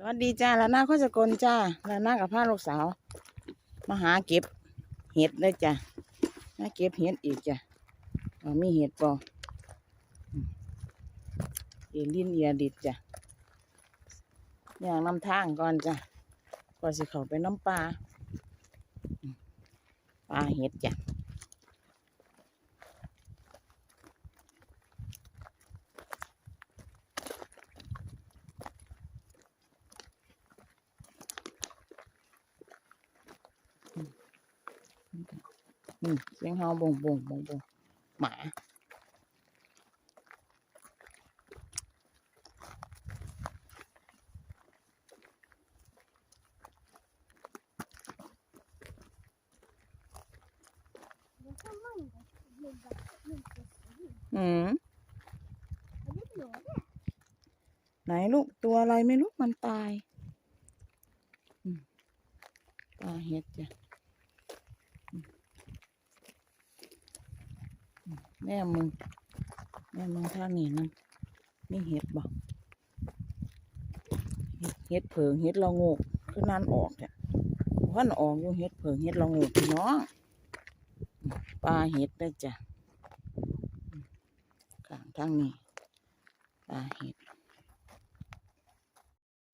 สวัสดีจ้าลานาข้อสกลจ้าลานากับพาลูกสาว มาหาเก็บเห็ดเลยจ้ะมาเก็บเห็ดอีกจ้ะว่ามีเห็ดบ่อืมเอลินเอียดิดจ้ะอย่างนำทางก่อนจ้ะก่อนสิเข้าไปน้ำปลาปลาเห็ดจ้ะ เสียงเฮาบ่งบ่งบ่งบ่งหมาอืมไหนลูกตัวอะไรไม่รู้มันตายอืมปลาเห็ดจ้ะอืมอืม แม่มึง แม่มึงท่านี่นั่นนี่เห็ดบ่เห็ดเห็ดเผิงเห็ดละงกคือนั่นออกเนี่ยพันออกอยู่เห็ดเผิงเห็ดละงกพี่น้องปลาเห็ดได้จ้ะข้างทางนี้ปลาเห็ด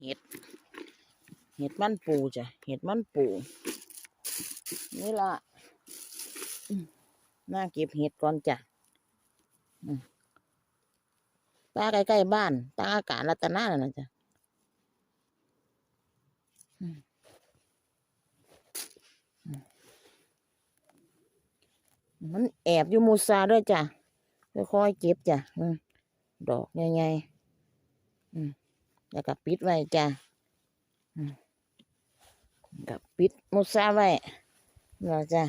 เห็ด เห็ดมันปูจ้ะ เห็ดมันปูนี่ละน่าเก็บเห็ดก่อนจ้ะ อืมตาใกล้ๆบ้านตาอากาศรัตนาน่ะจ้ะมันแอบอยู่มูซาด้วยจ้ะค่อยๆเก็บจ้ะดอกใหญ่ๆอืมแล้วก็ปิดไว้จ้ะกับปิดมุสาไว้แล้วจ้ะ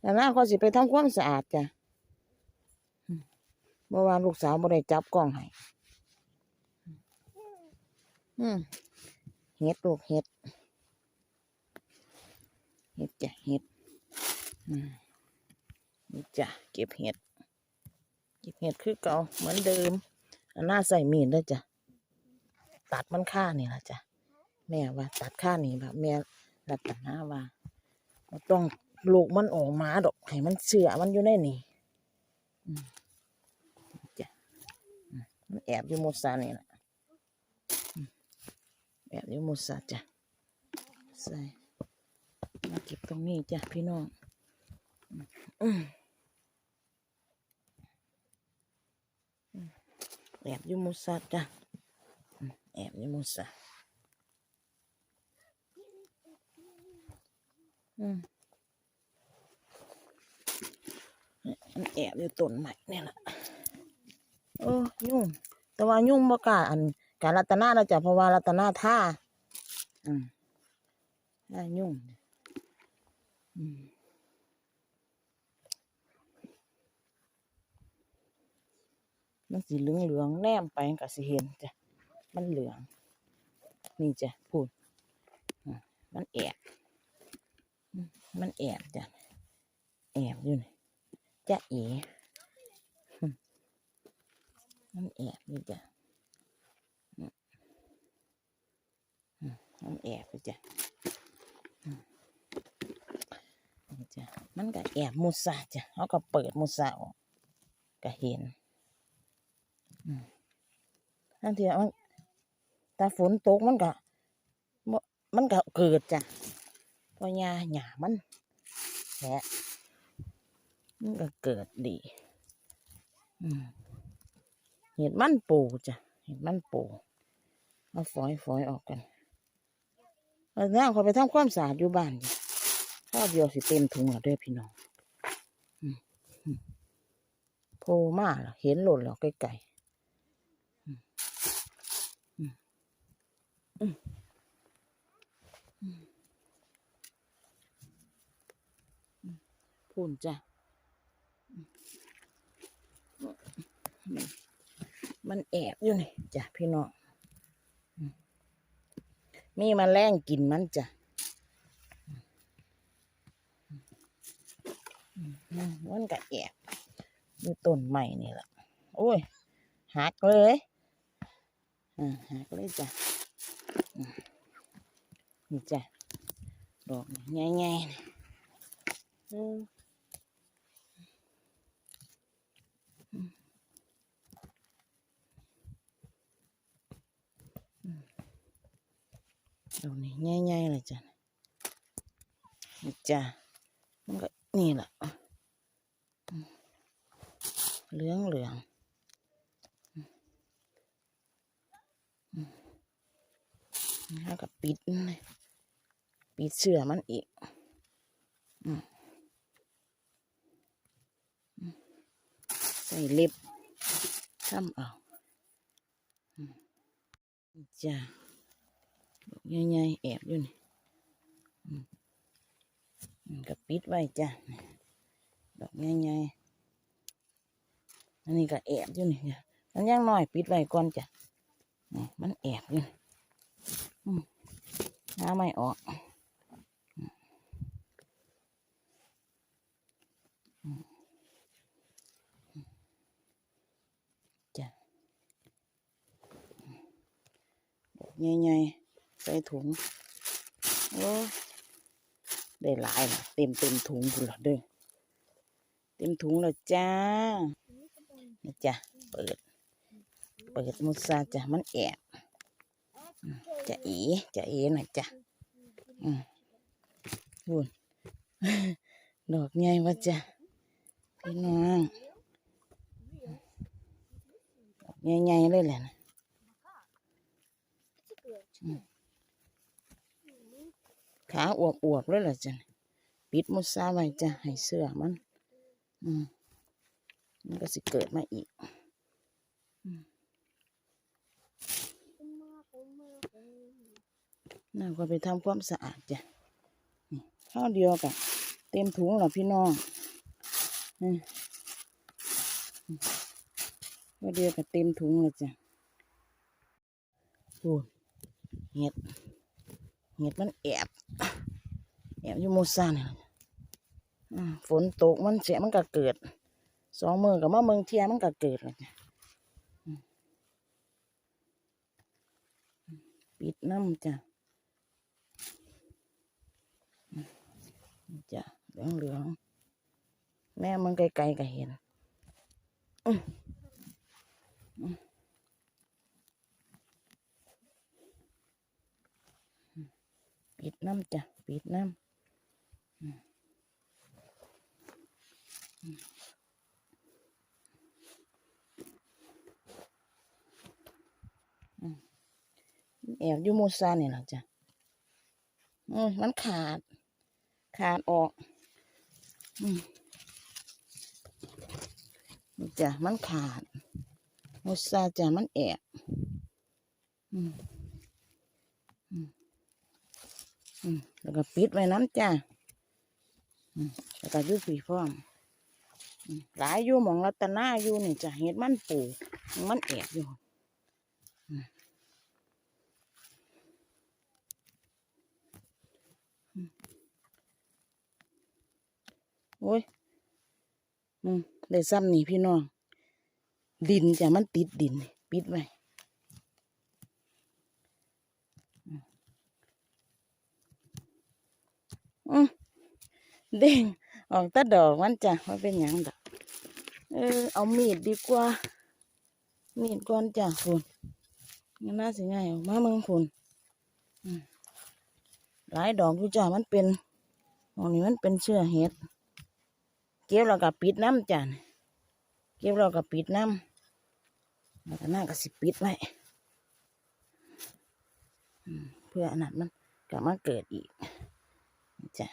แล้วน้าก็สิไปทำความสะอาดจ้ะ เมื่อวานลูกสาวไม่ได้จับกล้องให้อืมเห็ดลูกเห็ด เห็ดจ้ะเห็ดอืมนี่จ้ะเก็บเห็ด เก็บเห็ดคือเก่าเหมือนเดิมอันหน้าใส่มีดด้วยจ้ะตัดมันค่านี่ละจ้ะแม่ว่า ตัดค่านี่แบบแม่รัตนาว่าต้องลูกมันออกมาดอกให้มันเสือมันอยู่ในนี่อืม แอบอยู่มุสานี่แหละแอบอยู่มุสาจ้ะใส่มาเก็บตรงนี้จ้ะพี่น้องแอบอยู่มุสัจ้ะแอบอยู่มุสาอืมมันแอบอยู่ต้นใหม่เนี่ยแหละ โอ้ยุ่งแต่ว่ายุ่งบ่กล้าอันการรัตนาเราจะเพราะว่ารัตนาท่าอืมได้ยุ่งอืมมันสีเหลืองเหลืองแนมไปก็สิเห็นจ้ะ มันเหลือง นี่จ้ะพูด มันแอบมันแอบจ้ะ แอบอยู่นี่จะเอ๋ มันแอบอยู่จ้ะอืมอืมมันแอบอยู่จ้ะอืมนี่จ้ะมันก็แอบมุสาจ้ะเขาก็เปิดมุสาออกก็เห็นอืมทันทีมันถ้าฝนตกมันก็มันก็เกิดจ้ะเพราะหญ้าหญ้ามันแหละมันก็เกิดดี อืม เห็ดมันปูจ้ะเห็ดมันปูเอาฝอยฝอยออกกันเอาน้าขอไปทำความสะอาดอยู่บ้านจ้ะข้าวเดียวสิเต็มถุงแล้วด้วยพี่น้องโผล่มาแล้วเห็นหล่นแล้วไกลๆพูนจ้ะ มันแอบอยู่นี่จ้ะพี่น้องอืมมีแมาแรงกินมันจ้ะมันก็แอบอยู่ต้นใหม่นี่แหละโอ้ยหักเลยอ่าหักเลยจ้ะมนี่จ้ะดอกนี่ใหญ่ๆนี่เอออืมอืม ดอกนี่ใหญ่ๆเลยจ้ะนี่จ้ะมันก็นี่แหละเหลืองเหลืองแล้วก็ปิดปิดเสื้อมันอีกใส่เล็บทำเอาจ้ะ ใหญ่ๆแอบอยู่นี่ก็ปิดไว้จ้ะดอกใหญ่ๆอันนี้ก็แอบอยู่นี่มันยังน้อยปิดไว้ก่อนจ้ะนี่มันแอบอยู่น้าไม่ออกจ้ะดอกใหญ่ๆ ใส่ถุงโอ้ได้หลายละเต็มเต็มถุงพุ่นละเด้อเต็มถุงแล้วจ้านี่จ้ะเปิด เปิดมุสาจ้ะมันแอบจะอีจะเอหน่อยจ้ะอืมพูนดอกใหญ่วะจ้ะพี่น้องดอกใหญ่ๆเลยแหละนะ ขาอวบๆเลยล่ะจ้ะปิดมุสาไว้จ้ะให้เสื้อมัน อืมมันก็สิเกิดมาอีกน่าก็ไปทำความสะอาดจ้ะข้าวเดียวกับเต็มถุงแล้วพี่น้องข้าวเดียวกับเต็มถุงเลยจ้ะโอ้เห็ด เห็ดมันแอบแอบอยู่มูซ่าเนี่ยฝนตกมันเสียมันก็เกิด สองมือกับมาเมืองเทียมันก็เกิดเลยปิดน้ำจ้ะจ้ะเหลืองเหลืองๆแม่มันไกลๆก็เห็นอือ ปิดน้ำจ้ะปิดน้ำอืมอืมอืมแอบยู่หมูซาเนี่แหละจ้ะอืมมันขาด ขาดออก อืมจ้ะ มันขาดโมุสาจ้ะ มันแอบ อืมอืมอืม แล้วก็ปิดไว้น้ำจ้ะอืมแล้วก็อยุสีฟ้อมหลายอยู่หมองรัตนาอยู่นี่จ้ะเห็ดมันปูมันแอบอยู่โอ้ยอืมได้ซ้ำนี่พี่น้อง ดินจ้ะมันติดดิน ปิดไว้อืม อืมเด้งออกตะดอกมันจ้ะว่าเป็นหยังดอกเออเอามีดดีกว่า มีดก่อนจ้ะคุณมันน่าสิง่ายออกมาเมืองคุณหลายดอกอยู่จ้ะมันเป็นตรงนี้มันเป็นเชื้อเห็ดเก็บแล้วก็ปิดน้ำจ้ะนี่เก็บแล้วก็ปิดน้ำแล้วก็น่าก็สิปิดไว้เพื่ออนนั้นมันกลับมาเกิดอีก จ้ะ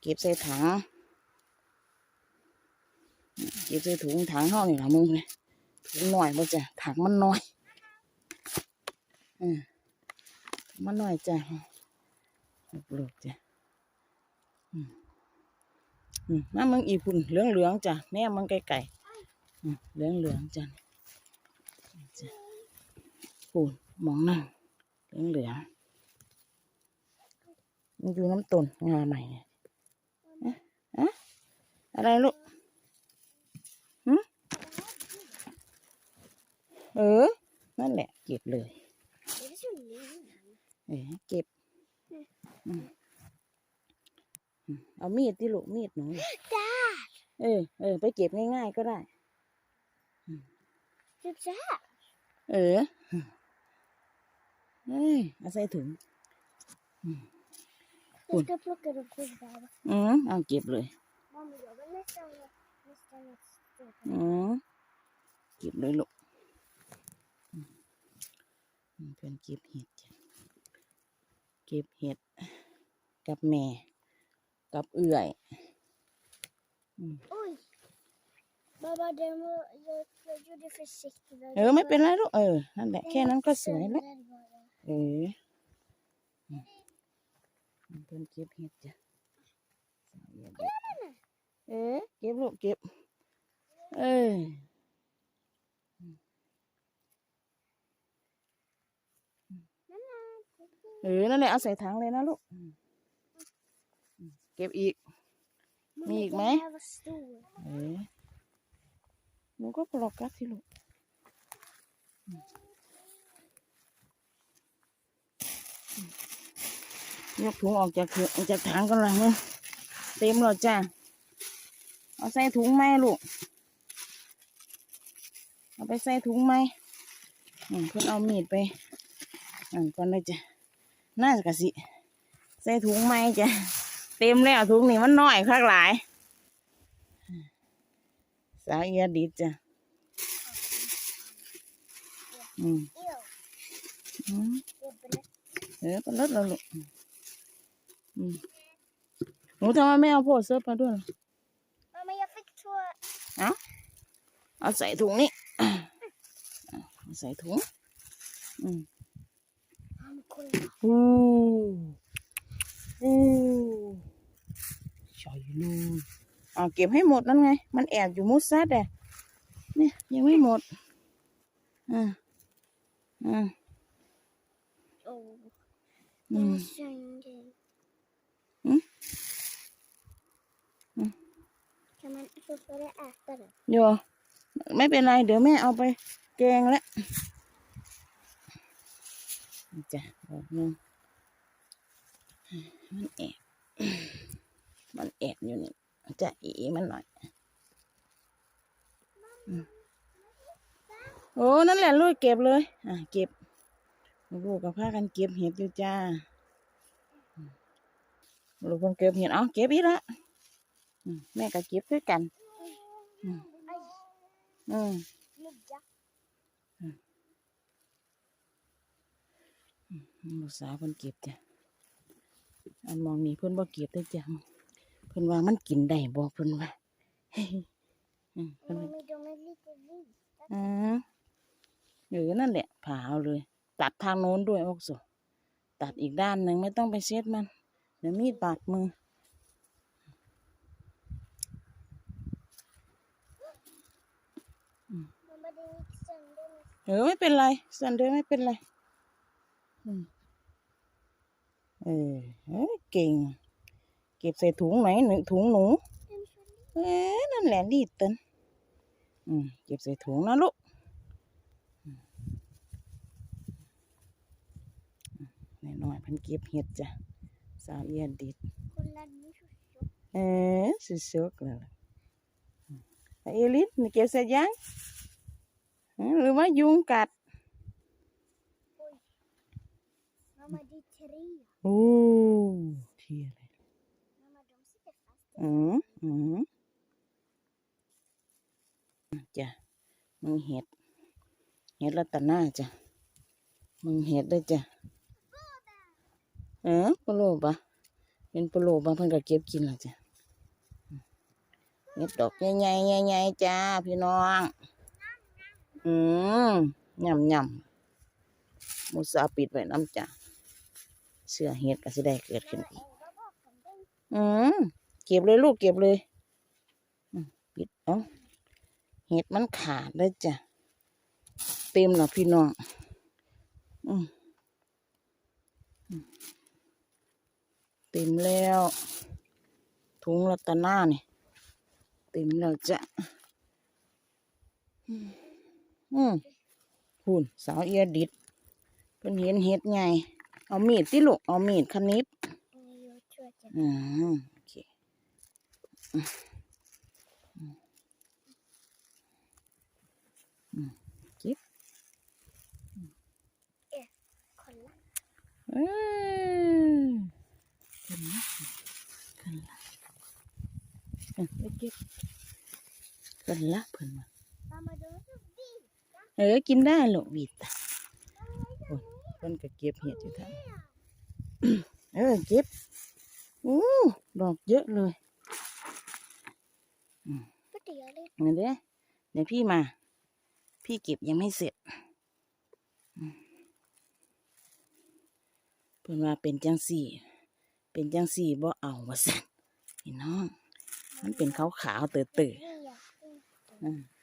เก็บใส่ถังเก็บใส่ถุงถังห้องนี่ละมึงเลยถุงหน่อยบ่จ้ะถังมันน้อยอืมมันน้อยจ้ะปลูกจ้ะอืมมามึงอีพุ่นเหลืองเหลืองๆจ้ะแน่มึงไก่ๆอืมเหลืองเหลืองๆจ้ะนี่จ้ะพุ่นมองนั่งเหลืองเหลืองๆ มันอยู่น้ำต้นงาใหม่เนี่ยอะอะอะไรลูกหืมเออ นั่นแหละ เก็บเลย เออเก็บอืมอืมเอามีดที่ลูกมีดหนูจ้าเออ เออ ไปเก็บง่ายๆก็ได้จ้าจ้าเออเอ้ยเอาใส่ถุง Jag ska plocka dem själva. อืมเอาเก็บเลย Mamma, jag vill nästan, nästan ett stort. อืมเก็บเลยลูกอืมอืมเพื่อนเก็บเห็ดจ้ะเก็บเห็ดกับแม่ กับเอื่อย Oj! Mamma, det var, jag, jag gjorde försiktigt. เออไม่เป็นไรลูกเออนั่นแหละแค่นั้นก็สวยแล้วเอออืม เพื่อนเก็บเห็ดจ้ะเออเก็บลูกเก็บ เออเออ นั่นแหละเอาใส่ถังเลยนะลูกอืมอืมเก็บอีก Mamma, Mig den med. här var stor. เออหนูก็ปลอกกัดสิลูกอืมอืม ยกถุงออกจากถุงกจากถังกันเลยเต็มแล้วจ้าเอาใส่ถุงไหมลูก เอาไปใส่ถุงไหมอืมเพิ่นเอามีดไปอ่านก่อนเลยจ้ะน่าจะกะสิ ใส่ถุงไหมจ้ะเต็มแล้วถุงนี่มันน้อยคักหลาย สาวเอียดิดจ้ะอืมอืมเออก็ลดแล้วลูก หนูทำไมไม่เอาโพดเซิร์ฟมาด้วยล่ะ Mamma, jag fick två. เอาใส่ถุงนี่เอาใส่ถุงอืม Mamma, kolla. อู้อู้ใช่เลยเอาเก็บให้หมดนั่นไง มันแอบอยู่มุดซัดอะเนี่ยยังไม่หมดอ่าอ่า Åh, อื jag ม måste göra en grej. Mm. Mm. Kan man få börja äta det? โยไม่เป็นไร เดี๋ยวแม่เอาไปแกงแล้วจ้ะดอกหนึงมันแอบมันแอบอยู่นี่จะอีมันหน่อยโอ้นั่นแหละลูกเก็บเลย อะ เก็บลูกกับพากันเก็บเห็ดอยู่จ้าลูกคนเก็บเห็ดเอาเก็บอีกละ แม่ก็เก็บด้วยกัน อืม ligga. ลูกสาวเพิ่นเก็บจ้ะอันมองนี่เพิ่นบ่เก็บได้จ้ะเพิ่นว่ามันกินได้บ่เพิ่นว่าอืมเพิ่นว่าอืมเออนั่นแหละผ่าเอาเลย ตัดทางโน้นด้วยโอกโซตัดอีกด้านหนึ่งไม่ต้องไปเช็ดมัน เดี๋ยวมีดบาดมือ เออไม่เป็นไรสันเดอไม่เป็นไรอืมเออเอ้ยเก่ง เก็บใส่ถุงไหนหนึ่งถุงหนูเอ๊ะนั่นแหละดีดเตันอืมเก็บใส่ถุงนะลูกอืมอืมแน่น้อยเพันเก็บเห็ดจ้ะสาวเอียนดิด Kolla nu så tjock. เอ๊ะสุกๆเลยล่ะอืมไอเอลิสนี่เก็บเสร็จยังอืม หรือว่ายุงกัด Oj. Mamma, det är tre. โอ้เที่ยเลย Mamma, de sitter fast. อืมอืมจ้ะมึงเห็ด เห็ดรัตนาจ้ะมึงเห็ดด้วยจ้ะเออปลาโลบะเป็นปลาโลบะเพิ่นก็เก็บกินและจ้ะเห็ดดอกใหญ่ๆใหญ่ๆจ้าพี่น้อง อืมยำยำมุสาปิดไว้น้ำจ้ะเสื้อเห็ดก็สิได้เกิดขึ้นอีกอืมเก็บเลยลูกเก็บเลยปิดเอาเห็ดมันขาดเลยจ้ะเต็มแล้วพี่น้องอืมเต็มแล้วถุงรัตนาเนี่ยเต็มแล้วจ้ะอืม อืมคุณสาวเอียดิดเพิ่นเห็นเห็ดไงเอามีดที่ลูกเอามีดคณิบ Mm. กันอืมโอเคอืมอืมเก็บคนละเออขึ้นละขึ้นละเออไปเก็บขึ้นละเพิ่นมามามาดูสุดดี เออกินได้หรอกวีตาโอ้ยเพิ่นก็เก็บเห็ดอยู่ท่านเออเก็บอู้ดอกเยอะเลยเดี๋ยวเลยเงินเด้เดี๋ยวพี่มา พี่เก็บยังไม่เสร็จเพิ่นว่าเป็นจังสี่ เป็นจังสี่บ่เอาว่าสั่นพี่น้อง มันเป็นขาวขาวๆเต๋อเต๋อนี่อะๆ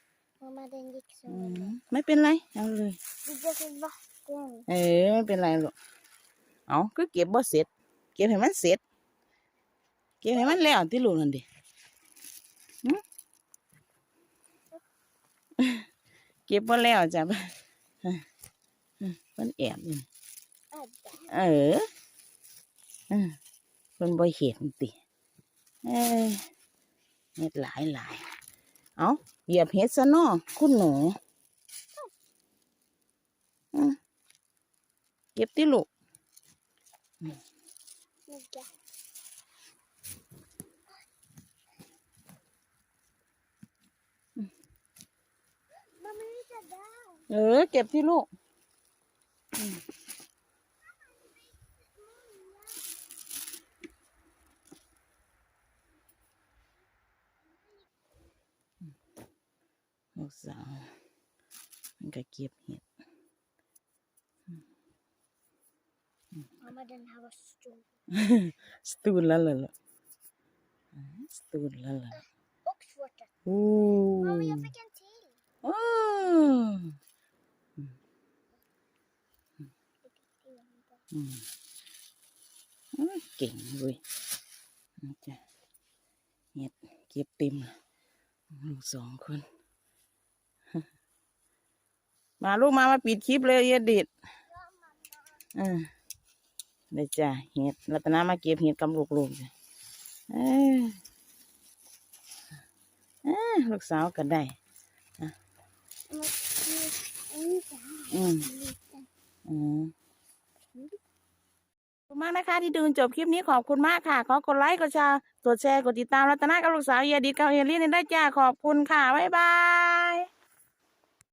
มมามาเดินยิกซ์อืมไม่เป็นไรเอาเลยดูจะเป็นบ้ากุ้งเออไม่เป็นไรหรอกเอาก็เก็บบ่เสร็จ เก็บให้มันเสร็จ เก็บให้มันแล้วที่ลูกนั่นดิหึเก็บบ่แล้วจ้ะมันแอบอยู่อะจ้ะเออเออมันบ่เห็นติเออเห็ดหลายหลายเอา เหยียบเห็ดซะเนาะคุณหนูอืมเก็บที่ลูกนี่จ้ะมาไม่จะได้เออเก็บที่ลูก ลูกสาว มันก็เก็บเห็ดมามาเดินหาสตูสตูนแล้วล่ะล่ะอืมสตูนแล้วล่ะ och svårt att... โอ้ Mamma, jag fick en till. โอ้อืมอืมเก่งเว้ยนี่จ้ะเห็ดเก็บเต็มเลยลูกสองคน มาลูกมามาปิดคลิปเลยเยดิดเออเดี๋ยวจ้ะเห็ดรัตนามาเก็บเห็ดกับลูกๆจ้ะเออเออลูกสาวก็ได้อืมอืมขอบคุณมากนะคะที่ดูจนจบคลิปนี้ขอบคุณมากค่ะ ขอกดไลค์กดแชร์กดแชร์กดติดตามรัตนากับลูกสาวเยดิดกับเอลี่ในได้จ้าขอบคุณค่ะ บ๊ายบาย